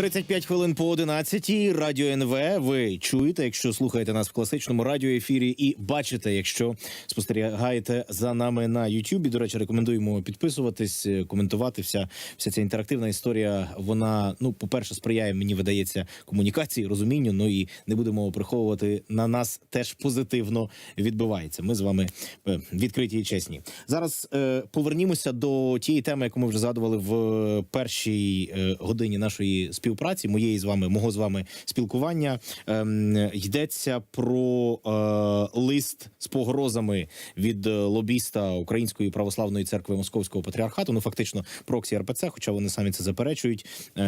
35 хвилин по 11 Радіо НВ. Ви чуєте, якщо слухаєте нас в класичному радіоефірі, і бачите, якщо спостерігаєте за нами на Ютубі. До речі, рекомендуємо підписуватись, е, коментувати. Вся вся ця інтерактивна історія. Вона ну, по перше, сприяє мені видається комунікації, розумінню. Ну і не будемо приховувати на нас теж позитивно відбувається. Ми з вами е, відкриті і чесні. Зараз е, повернімося до тієї теми, яку ми вже згадували в першій е, годині нашої співпраці. Моєї з вами, мого з вами спілкування. Ем, йдеться про е, лист з погрозами від е, лобіста Української православної церкви Московського патріархату. Ну фактично проксі РПЦ, хоча вони самі це заперечують. Е,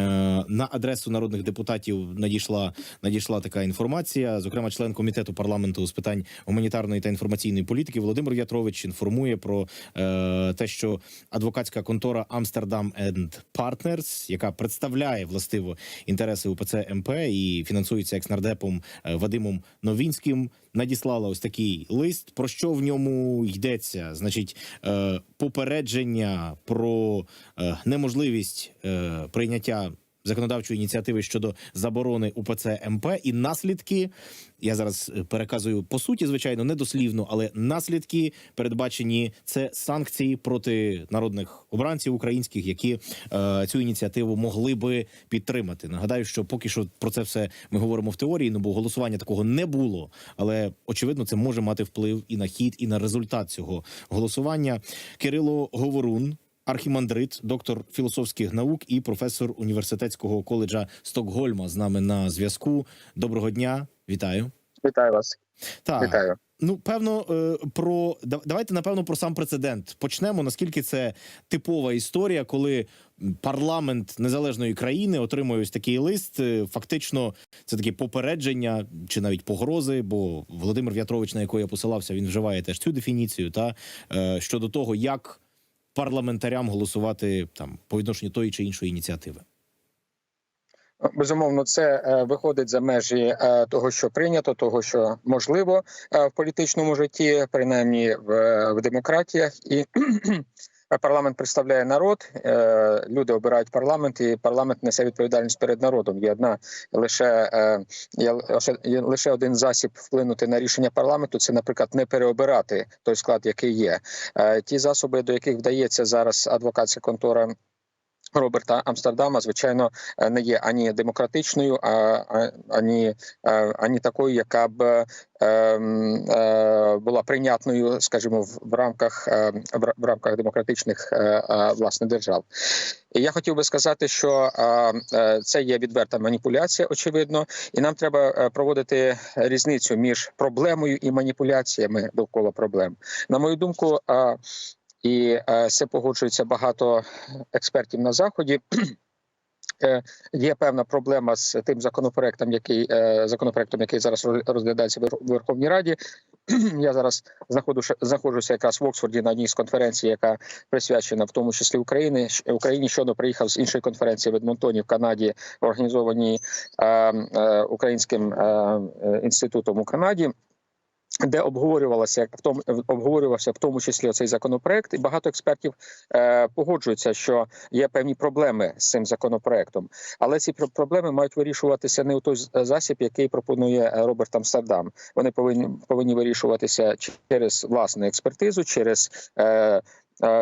на адресу народних депутатів надійшла надійшла така інформація. Зокрема, член комітету парламенту з питань гуманітарної та інформаційної політики Володимир В'ятрович інформує про е, те, що адвокатська контора Амстердам енд Партнерс, яка представляє властиво інтереси УПЦ МП і фінансується екснардепом е, Вадимом Новінським, надіслала ось такий лист. Про що в ньому йдеться? Значить, е, попередження про е, неможливість прийняття. Законодавчої ініціативи щодо заборони УПЦ МП і наслідки. Я зараз е, переказую по суті, звичайно, не дослівно, але наслідки передбачені це санкції проти народних обранців українських, які е, цю ініціативу могли би підтримати. Нагадаю, що поки що про це все ми говоримо в теорії, ну бо голосування такого не було. Але очевидно, це може мати вплив і на хід, і на результат цього голосування. Кирило Говорун. Архімандрит, доктор філософських наук і професор університетського коледжа Стокгольма з нами на зв'язку. Доброго дня, вітаю. Вітаю вас. Так, Вітаю. ну певно, е, про да- давайте напевно про сам прецедент почнемо. Наскільки це типова історія, коли парламент незалежної країни отримує ось такий лист. Е, Фактично, це таке попередження чи навіть погрози. Бо Володимир В'ятрович, на якого я посилався, він вживає теж цю дефініцію. Та е, щодо того, як парламентарям голосувати там по відношенню тої чи іншої ініціативи. Безумовно, це е, виходить за межі е, того, що прийнято, того, що можливо е, в політичному житті, принаймні в демократіях, і парламент представляє народ. е, Люди обирають парламент, і парламент несе відповідальність перед народом. Є одна лише е, є лише- один засіб вплинути на рішення парламенту. Це, наприклад, не переобирати той склад, який є. Е, Ті засоби, до яких вдається зараз адвокатська контора. Роберта Амстердама, звичайно, е, не є ані демократичною, ані, е, ані такою, яка б е, м, е, була прийнятною, скажімо, в, рамках в, рамках демократичних власне держав. І я хотів би сказати, що це є відверта маніпуляція, очевидно, і нам треба проводити різницю між проблемою і маніпуляціями довкола проблем. На мою думку. І е, це погоджується багато експертів на заході. Е, Є певна проблема з тим законопроектом, який е, законопроектом, який зараз розглядається в Верховній Раді. Я зараз знаходжуся, знаходжуся якраз в Оксфорді на одній з конференцій, яка присвячена в тому числі Україні. Україні щодо приїхав з іншої конференції в Едмонтоні в Канаді, організованій е, е, українським е, е, інститутом у Канаді де обговорювалося в тому обговорювався в тому числі цей законопроект, і багато експертів е, погоджуються, що є певні проблеми з цим законопроектом, але ці про- проблеми мають вирішуватися не у той засіб, який пропонує е, Роберт Амстердам. Вони повинні повинні вирішуватися через власну експертизу, через е,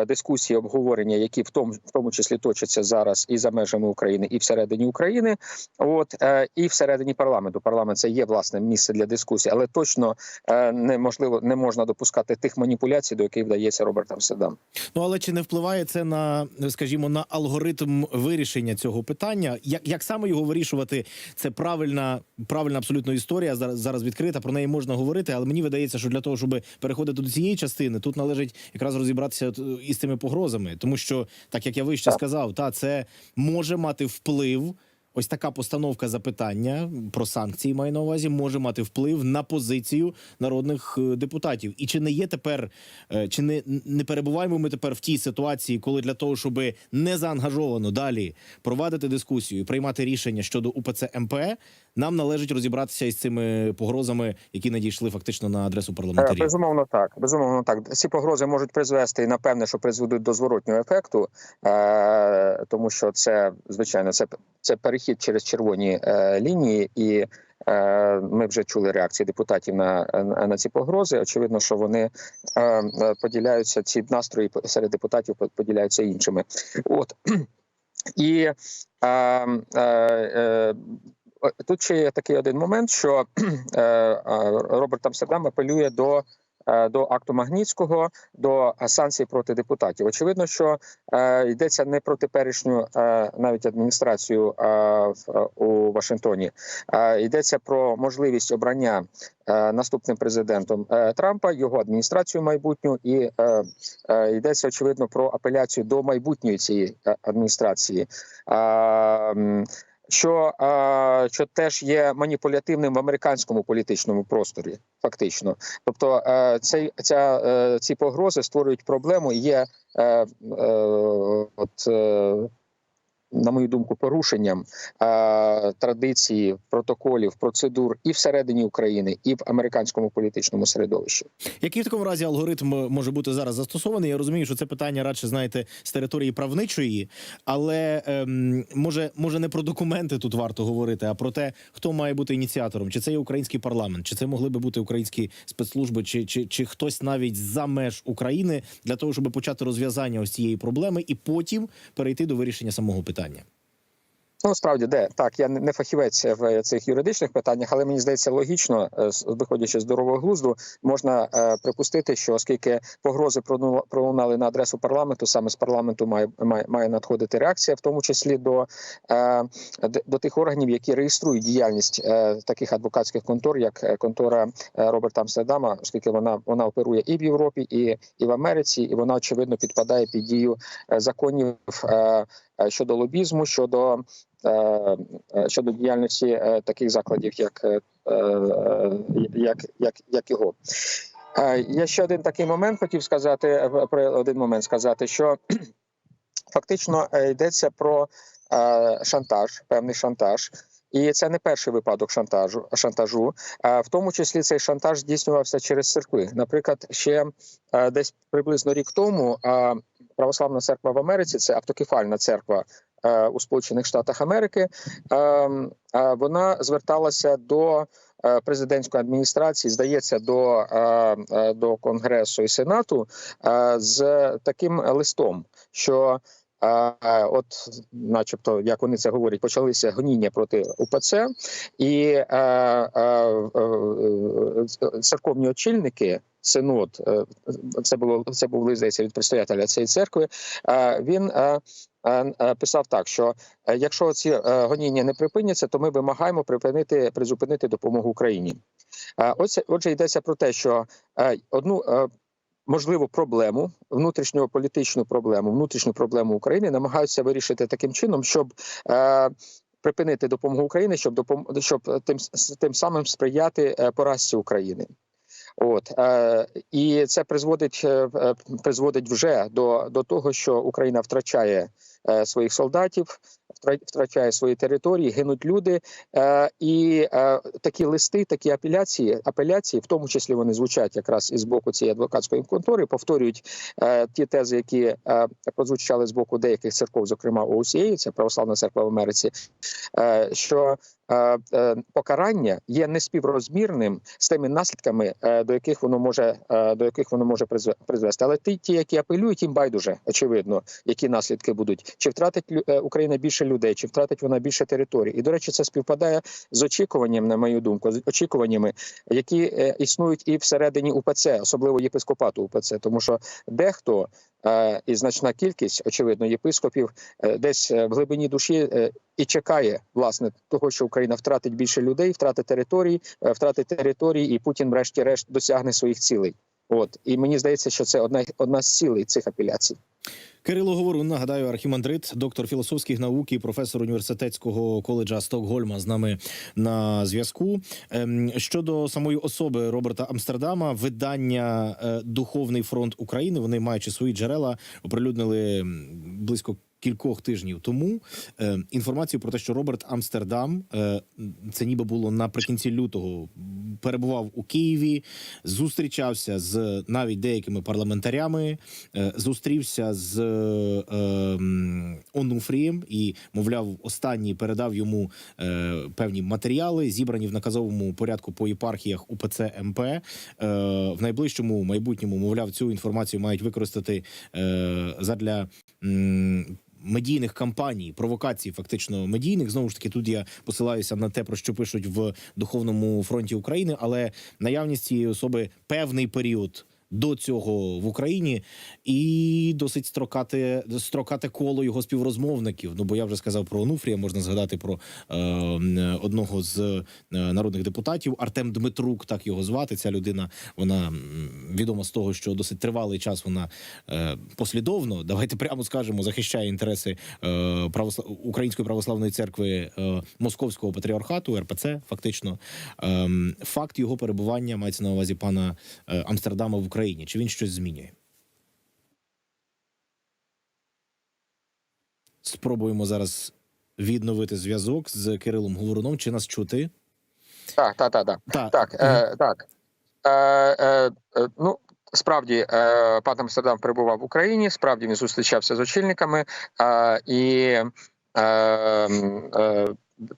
дискусії, обговорення, які в тому в тому числі точаться зараз і за межами України, і всередині України. От е, і всередині парламенту. Парламент це є власне місце для дискусії, але точно е, неможливо не можна допускати тих маніпуляцій, до яких вдається Роберт Амстердам. Ну але чи не впливає це на, скажімо, на алгоритм вирішення цього питання? Як, як саме його вирішувати? Це правильна, правильна абсолютно історія. Зараз зараз відкрита. Про неї можна говорити, але мені видається, що для того, щоб переходити до цієї частини, тут належить якраз розібратися е, із цими погрозами, тому що так як я вище Так. сказав, та це може мати вплив. Ось така постановка запитання про санкції маю на увазі може мати вплив на позицію народних е, депутатів. І чи не є тепер, е, чи не, не перебуваємо ми тепер в тій ситуації, коли для того, щоб не заангажовано далі провадити дискусію, приймати рішення щодо УПЦ МП, нам належить розібратися із цими погрозами, які надійшли фактично на адресу Е, парламентарів. Безумовно, так. Безумовно, так. Ці погрози можуть призвести і напевне, що призведуть до зворотнього ефекту, е, тому що це звичайно це, це перехід. через червоні е, лінії, і ми вже чули реакції депутатів на, на, на ці погрози. Очевидно, що вони поділяються. Ці настрої серед депутатів поділяються іншими. От і е, е, е, тут ще є такий один момент, що е, е, Роберт Амстердам апелює до. е, До акту Магнітського до е, санкцій проти депутатів. Очевидно, що е, йдеться не про теперішню е, навіть адміністрацію е, е, у Вашингтоні, е, йдеться про можливість обрання е, наступним президентом е, Трампа, його адміністрацію майбутню, і е, е, йдеться очевидно про апеляцію до майбутньої цієї е, адміністрації. Е, м, що, е, що теж є маніпулятивним в американському політичному просторі, фактично, тобто е, цей ця е, ці погрози створюють проблему. і Є е, е, от. Е, на мою думку, порушенням е, традиції, протоколів, процедур і всередині України, і в американському політичному середовищі. Який в такому разі алгоритм може бути зараз застосований? Я розумію, що це питання радше знаєте з території правничої, але ем, може, може не про документи тут варто говорити, а про те, хто має бути ініціатором, чи це є український парламент, чи це могли би бути українські спецслужби, чи, чи, чи хтось навіть за меж України для того, щоб почати розв'язання ось цієї проблеми і потім перейти до вирішення самого питання. Ну, справді, де? Так, я не фахівець в цих юридичних питаннях, але мені здається, логічно, е, виходячи з здорового глузду, можна е, припустити, що оскільки погрози пролунали на адресу парламенту, саме з парламенту має має, має надходити реакція, в тому числі до, е, до тих органів, які реєструють діяльність таких адвокатських контор, як контора Роберта Амстердама, оскільки вона вона оперує і в Європі, і, і в Америці, і вона очевидно підпадає під дію законів щодо лобізму, щодо е, е, щодо діяльності е, таких закладів, як, е, е, як, як, як його. Е, Я ще один такий момент хотів сказати, е, про один момент сказати, що фактично е, йдеться про е, шантаж, певний шантаж. І це не перший випадок шантажу. шантажу. Е, В тому числі цей шантаж здійснювався через церкви. Наприклад, ще е, десь приблизно рік тому е, православна церква в Америці, це автокефальна церква е, у Сполучених Штатах Америки. е, е, Вона зверталася до е, президентської адміністрації, здається, до, до Конгресу і Сенату з таким листом, що От, начебто, як вони це говорять, почалися гоніння проти УПЦ, і е, е, е, церковні очільники, синод, е, це було це був лист, здається, від предстоятеля цієї церкви. Він е, е, писав так, що якщо ці гоніння не припиняться, то ми вимагаємо припинити призупинити допомогу Україні. Е, Оце отже йдеться про те, що одну можливу проблему, внутрішню політичну проблему, внутрішню проблему України намагаються вирішити таким чином, щоб припинити допомогу України, щоб допом... щоб тим тим самим сприяти поразці України. От е, і це призводить е, е, призводить вже до, до того, що Україна втрачає своїх солдатів, втра- втрачає свої території, гинуть люди. Е, і е, такі листи, такі апеляції, апеляції, в тому числі вони звучать якраз із боку цієї адвокатської контори, повторюють е, ті тези, які е, прозвучали з боку деяких церков, зокрема OCA, це православна церква в Америці, е, що е, е, покарання є неспіврозмірним з тими наслідками, е, до яких воно може е, до яких воно може призве- призвести. Але ті, ті, які апелюють, їм байдуже очевидно, які наслідки будуть. Чи втратить е, Україна більше людей, чи втратить вона більше територій? І до речі, це співпадає з очікуванням, на мою думку, з очікуваннями, які е, існують і всередині УПЦ, особливо єпископату УПЦ, тому що дехто е, і значна кількість, очевидно, єпископів десь в глибині душі і чекає власне того, що Україна втратить більше людей, втратить території, втратить території, і Путін, врешті-решт, досягне своїх цілей. От і мені здається, що це одна одна з цілей цих апеляцій. Кирило Говорун, нагадаю, архімандрит, доктор філософських наук і професор університетського коледжа Стокгольма з нами на зв'язку. Ем, Щодо самої особи Роберта Амстердама, видання е, Духовний фронт України. Вони маючи свої джерела, оприлюднили близько кількох тижнів тому е, інформацію про те, що Роберт Амстердам, е, це ніби було наприкінці лютого, перебував у Києві, зустрічався з навіть деякими парламентарями, е, зустрівся з е, м, Онуфрієм і, мовляв, останній передав йому е, певні матеріали, зібрані в наказовому порядку по єпархіях УПЦ МП. Е, в найближчому майбутньому, мовляв, цю інформацію мають використати е, задля. м, Медійних кампаній, провокацій, фактично медійних. Знову ж таки, тут я посилаюся на те, про що пишуть в духовному фронті України, але наявність цієї особи певний період до цього в Україні і досить строкате, строкате коло його співрозмовників. Ну бо я вже сказав про Онуфрія, можна згадати про е, одного з е, народних депутатів Артем Дмитрук, так його звати. Ця людина вона відома з того, що досить тривалий час вона е, послідовно, давайте прямо скажемо, захищає інтереси е, правосла... Української православної церкви е, Московського патріархату РПЦ. Фактично, Ем, факт його перебування мається на увазі пана е, Амстердама в Україні. Чи він щось змінює? Спробуємо зараз відновити зв'язок з Кирилом Говоруном. Чи нас чути? Так, так, так, так. Так, Так, е, так. Е, е, е, ну, справді, е, пан Амстердам перебував в Україні, справді він зустрічався з очільниками, е, і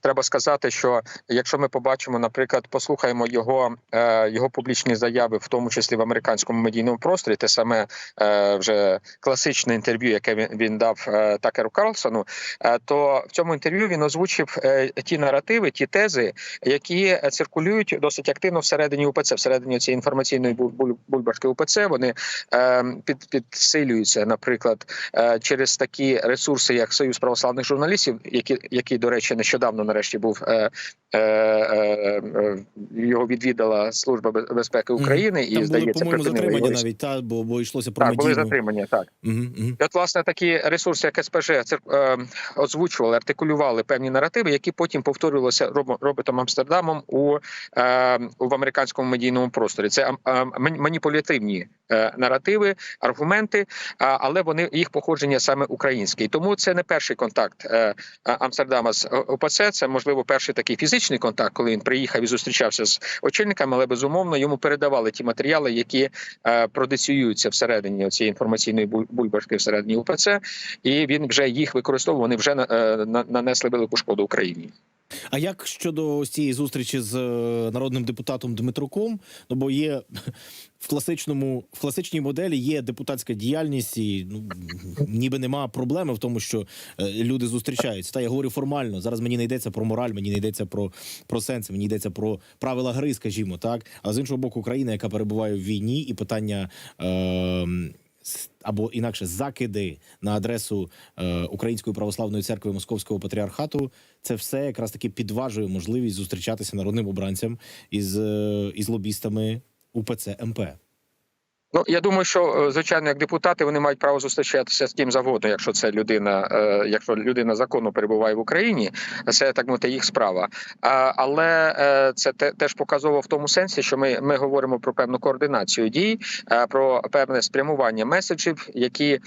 треба сказати, що якщо ми побачимо, наприклад, послухаємо його, е, його публічні заяви, в тому числі в американському медійному просторі, те саме е, вже класичне інтерв'ю, яке він, він дав е, Такеру Карлсону, то в цьому інтерв'ю він озвучив ті наративи, ті тези, які циркулюють досить активно всередині УПЦ, всередині цієї інформаційної буль- буль- бульбашки УПЦ. Вони під, підсилюються, наприклад, через такі ресурси, як Союз православних журналістів, які, які до речі, нещодавно нарешті був е, е, е, е, його відвідала служба Без- безпеки України, і Там здається, по-моєму, затримання його. навіть та бо, бо йшлося про Так, були затримання, так. Угу, угу. І от, власне, такі ресурси, як СПЖ, цир- е, озвучували, артикулювали певні наративи, які потім повторювалися Роб- Робертом Амстердамом у, е, в американському медійному просторі. Це ам- ман- маніпулятивні е, наративи, аргументи, а, але вони їх походження саме українське. І тому це не перший контакт е, Амстердама з О- ОПЦ. Це можливо перший такий фізичний контакт, коли він приїхав і зустрічався з очільниками, але безумовно йому передавали ті матеріали, які е, продиціюються всередині цієї інформаційної буль- бульбашки всередині УПЦ, і він вже їх використовував. Вони вже е, на- нанесли велику шкоду Україні. А як щодо цієї зустрічі з е, народним депутатом Дмитруком? Ну бо є в класичному в класичній моделі є депутатська діяльність, і ну ніби нема проблеми в тому, що е, люди зустрічаються. Та я говорю формально. Зараз мені не йдеться про мораль, мені не йдеться про, про сенс, мені йдеться про правила гри, скажімо так. А з іншого боку, Україна, яка перебуває в війні, і питання. Е, або інакше закиди на адресу е, Української православної церкви Московського патріархату, це все якраз таки підважує можливість зустрічатися народним обранцям із, е, із лобістами УПЦ МП. Ну я думаю, що е, звичайно, як депутати, вони мають право зустрічатися з ким завгодно, якщо це людина, е, якщо людина законно перебуває в Україні, це так мовити їх справа. Але е, це те, теж показово в тому сенсі, що ми, ми говоримо про певну координацію дій, про певне спрямування меседжів, які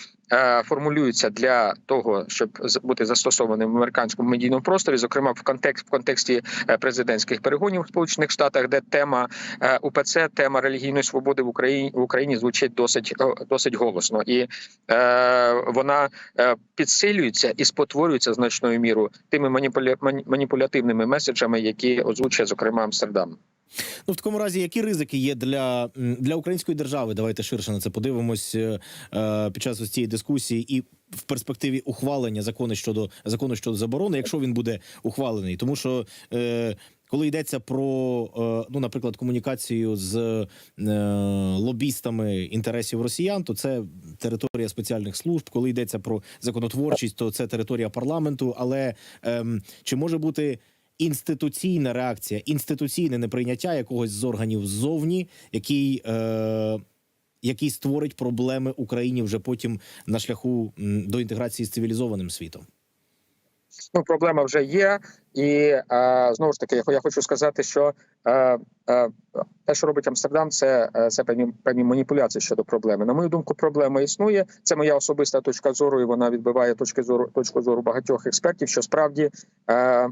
формулюються для того, щоб бути застосованим в американському медійному просторі, зокрема в контекст в контексті е, президентських перегонів в Сполучених Штатах, де тема е, УПЦ, тема релігійної свободи в Україні в Україні звучить досить е, досить голосно, і е, вона е, підсилюється і спотворюється значною мірою тими маніпуля... маніпулятивними меседжами, які озвучує зокрема Амстердам. Ну в такому разі, які ризики є для, для української держави? Давайте ширше на це подивимось е, е, під час ось цієї дискусії і в перспективі ухвалення закону щодо закону щодо заборони, якщо він буде ухвалений, тому що. Е, коли йдеться про, е, ну, наприклад, комунікацію з е, лобістами інтересів росіян, то це територія спеціальних служб. Коли йдеться про законотворчість, то це територія парламенту. Але ем, чи може бути інституційна реакція, інституційне неприйняття якогось з органів ззовні, який, е, який створить проблеми Україні вже потім на шляху до інтеграції з цивілізованим світом? Ну, проблема вже є, і е, знову ж таки, я, хочу сказати, що е, е, те, що робить Амстердам, це, е, це певні, певні маніпуляції щодо проблеми. На мою думку, проблема існує. Це моя особиста точка зору, і вона відбиває точки зору точку зору багатьох експертів. Що справді е,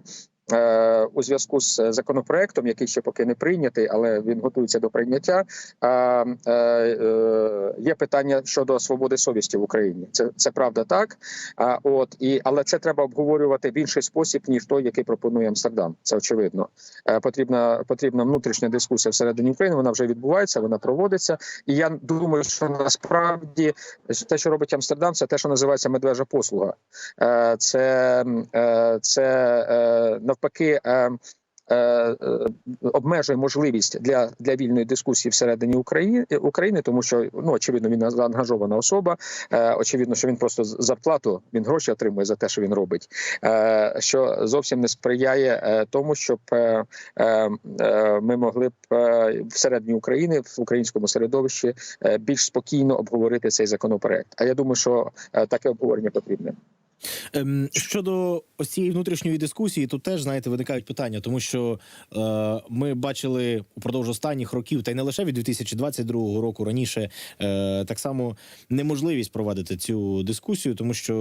у зв'язку з законопроектом, який ще поки не прийнятий, але він готується до прийняття. е, е, е, Є питання щодо свободи совісті в Україні. Це це правда так. От і але це треба обговорювати в інший спосіб ніж той, який пропонує Амстердам. Це очевидно. Е, Потрібна потрібна внутрішня дискусія всередині України. Вона вже відбувається, вона проводиться. І я думаю, що насправді те, що робить Амстердам, це те, що називається медвежа послуга. Е, Це, е, це е, навпаки. е, е, е, Обмежує можливість для, для вільної дискусії всередині України України, тому що ну очевидно він заангажована особа. Очевидно, що він просто зарплату він гроші отримує за те, що він робить, що зовсім не сприяє тому, щоб ми могли б всередині України в українському середовищі більш спокійно обговорити цей законопроект. А я думаю, що таке обговорення потрібне. Ем, щодо ось цієї внутрішньої дискусії, тут теж знаєте виникають питання, тому що е, ми бачили упродовж останніх років, та й не лише від 2022 року, раніше е, так само неможливість провадити цю дискусію, тому що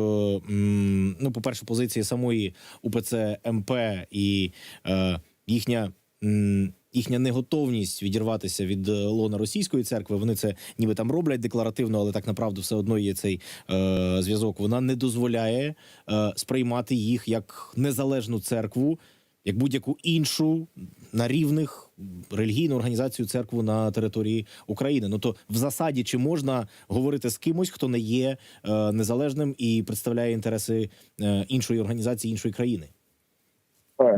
м, ну, по перше, позиція самої УПЦ МП і е, їхня. м, Їхня неготовність відірватися від е, лона російської церкви, вони це ніби там роблять декларативно, але так направду все одно є цей е, зв'язок. Вона не дозволяє е, сприймати їх як незалежну церкву, як будь-яку іншу на рівних релігійну організацію церкву на території України. Ну то в засаді чи можна говорити з кимось, хто не є е, незалежним і представляє інтереси е, іншої організації, іншої країни?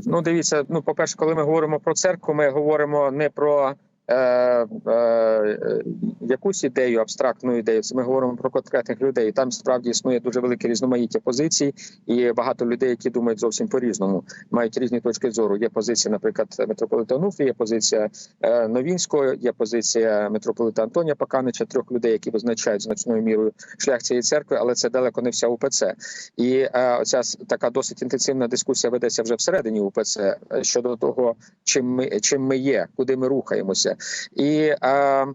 Ну, дивіться, ну, по-перше, коли ми говоримо про церкву, ми говоримо не про е, е, якусь ідею, абстрактну ідею. Це ми говоримо про конкретних людей. Там справді існує дуже велике різноманіття позицій, і багато людей, які думають зовсім по-різному, мають різні точки зору. Є позиція, наприклад, митрополита Онуфрія, є позиція е, Новінського, є позиція митрополита Антонія Паканича, трьох людей, які визначають значною мірою шлях цієї церкви, але це далеко не вся УПЦ. І е, оця така досить інтенсивна дискусія ведеться вже всередині УПЦ е, щодо того, чим ми чим ми є, куди ми рухаємося. І е,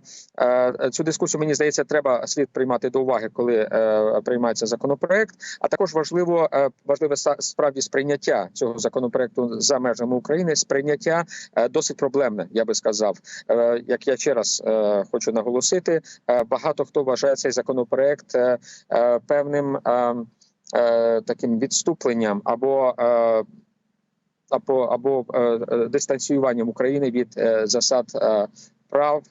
е, цю дискусію мені здається, треба слід приймати до уваги, коли е, приймається законопроект. А також важливо е, важливе справді сприйняття цього законопроекту за межами України. Сприйняття е, досить проблемне, я би сказав. Е, як я ще раз е, хочу наголосити, е, багато хто вважає цей законопроект е, е, певним. Е, е, таким відступленням або е, або, або е, е, дистанціюванням України від е, засад прав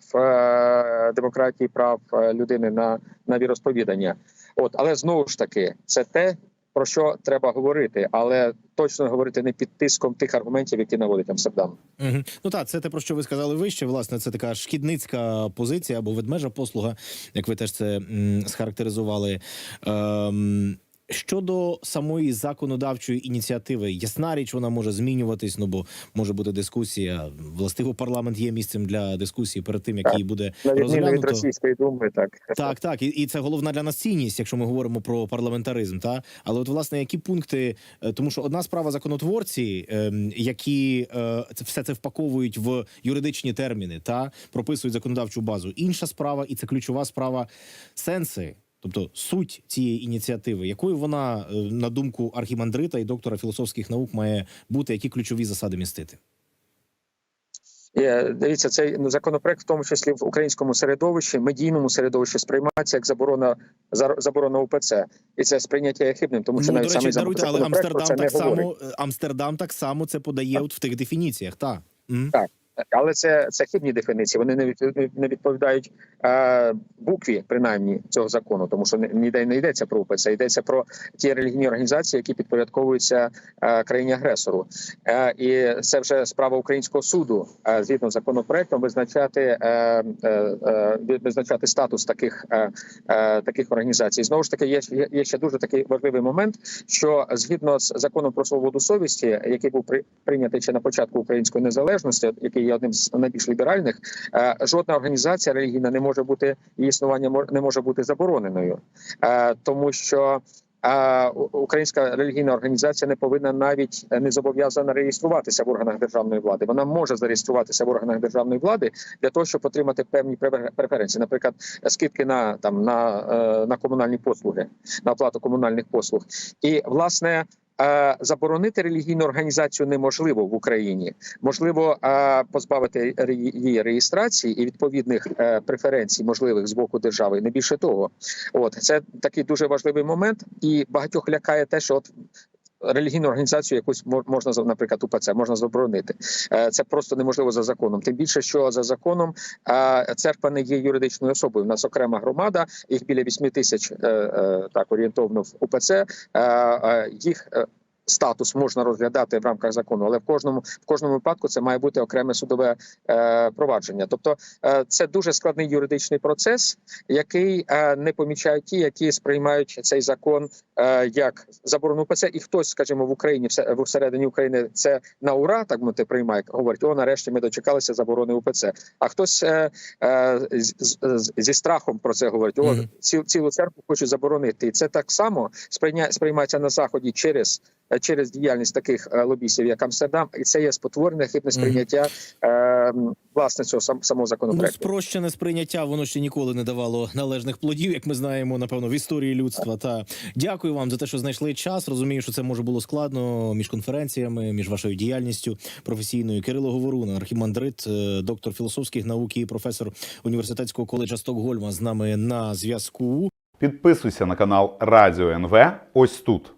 демократії, прав людини на, на віросповідання. От, але знову ж таки, це те, про що треба говорити, але точно говорити не під тиском тих аргументів, які наводить Амстердам. Угу. Ну так, це те, про що ви сказали вище. Власне, це така шкідницька позиція або ведмежа послуга, як ви теж це м, схарактеризували. Ем, Щодо самої законодавчої ініціативи, ясна річ, вона може змінюватись. Ну бо може бути дискусія. Властиво парламент є місцем для дискусії перед тим, як її буде від розглянуто. російської думи, так Так, так, і, і це головна для нас цінність, якщо ми говоримо про парламентаризм. Та але от власне які пункти, е, тому що одна справа законотворці, ем, які е, це все це впаковують в юридичні терміни, та прописують законодавчу базу. Інша справа, і це ключова справа сенси. Тобто суть цієї ініціативи, якою вона, е, на думку архімандрита і доктора філософських наук, має бути, які ключові засади містити? Е, Дивіться, цей законопроект, в тому числі в українському середовищі, медійному середовищі, сприймається як заборона заборона УПЦ, і це сприйняття є хибним, тому що ну, навіть саме даруйте, але Амстердам це так не само Амстердам так само це подає от в тих дефініціях. Та Мгм. Але це, це хибні дефініції. Вони не не відповідають е, букві, принаймні цього закону, тому що ні- ніде не йдеться про УПЦ, йдеться про ті релігійні організації, які підпорядковуються е, країні агресору. Е, і це вже справа українського суду, е, згідно з законопроектом, визначати е, е, е, визначати статус таких е, е, таких організацій. Знову ж таки, є- є ще дуже такий важливий момент, що згідно з законом про свободу совісті, який був при, прийнятий ще на початку української незалежності, який є одним з найбільш ліберальних, е, жодна організація релігійна не може бути її існування не може бути забороненою, е, тому що. а українська релігійна організація не повинна навіть е, не зобов'язана реєструватися в органах державної влади. Вона може зареєструватися в органах державної влади для того, щоб отримати певні префер- преференції, наприклад, скидки на там на, е, на комунальні послуги, на оплату комунальних послуг. І власне. Заборонити релігійну організацію неможливо в Україні. Можливо, позбавити її реєстрації і відповідних е, преференцій, можливих з боку держави. Не більше того, от це такий дуже важливий момент, і багатьох лякає те, що от. Релігійну організацію якусь можна наприклад, УПЦ можна заборонити. Е, Це просто неможливо за законом. Тим більше, що за законом е, церква не є юридичною особою. У нас окрема громада, їх біля 8 тисяч е, так орієнтовно в УПЦ. Їх статус можна розглядати в рамках закону, але в кожному в кожному випадку це має бути окреме судове е, провадження. Тобто е, це дуже складний юридичний процес, який е, не помічають ті, які сприймають цей закон е, як заборону ПЦ, і хтось, скажімо, в Україні все всередині України це на ура, так мовити, приймає, говорить, о, нарешті ми дочекалися заборони УПЦ. А хтось е, е, з- з- з- зі страхом про це говорить: о, ці, цілу церкву хочуть заборонити. І це так само сприйня, сприймається на заході через. Е, Через діяльність таких е, лобістів, як Амстердам, і це є спотворене хибне сприйняття е, власне цього сам, самого Ну, спрощене сприйняття, воно ще ніколи не давало належних плодів, як ми знаємо, напевно, в історії людства. Та дякую вам за те, що знайшли час. Розумію, що це може було складно між конференціями, між вашою діяльністю професійною. Кирило Говорун, архімандрит, е, доктор філософських наук і професор університетського коледжа Стокгольма з нами на зв'язку. Підписуйся на канал Радіо НВ ось тут.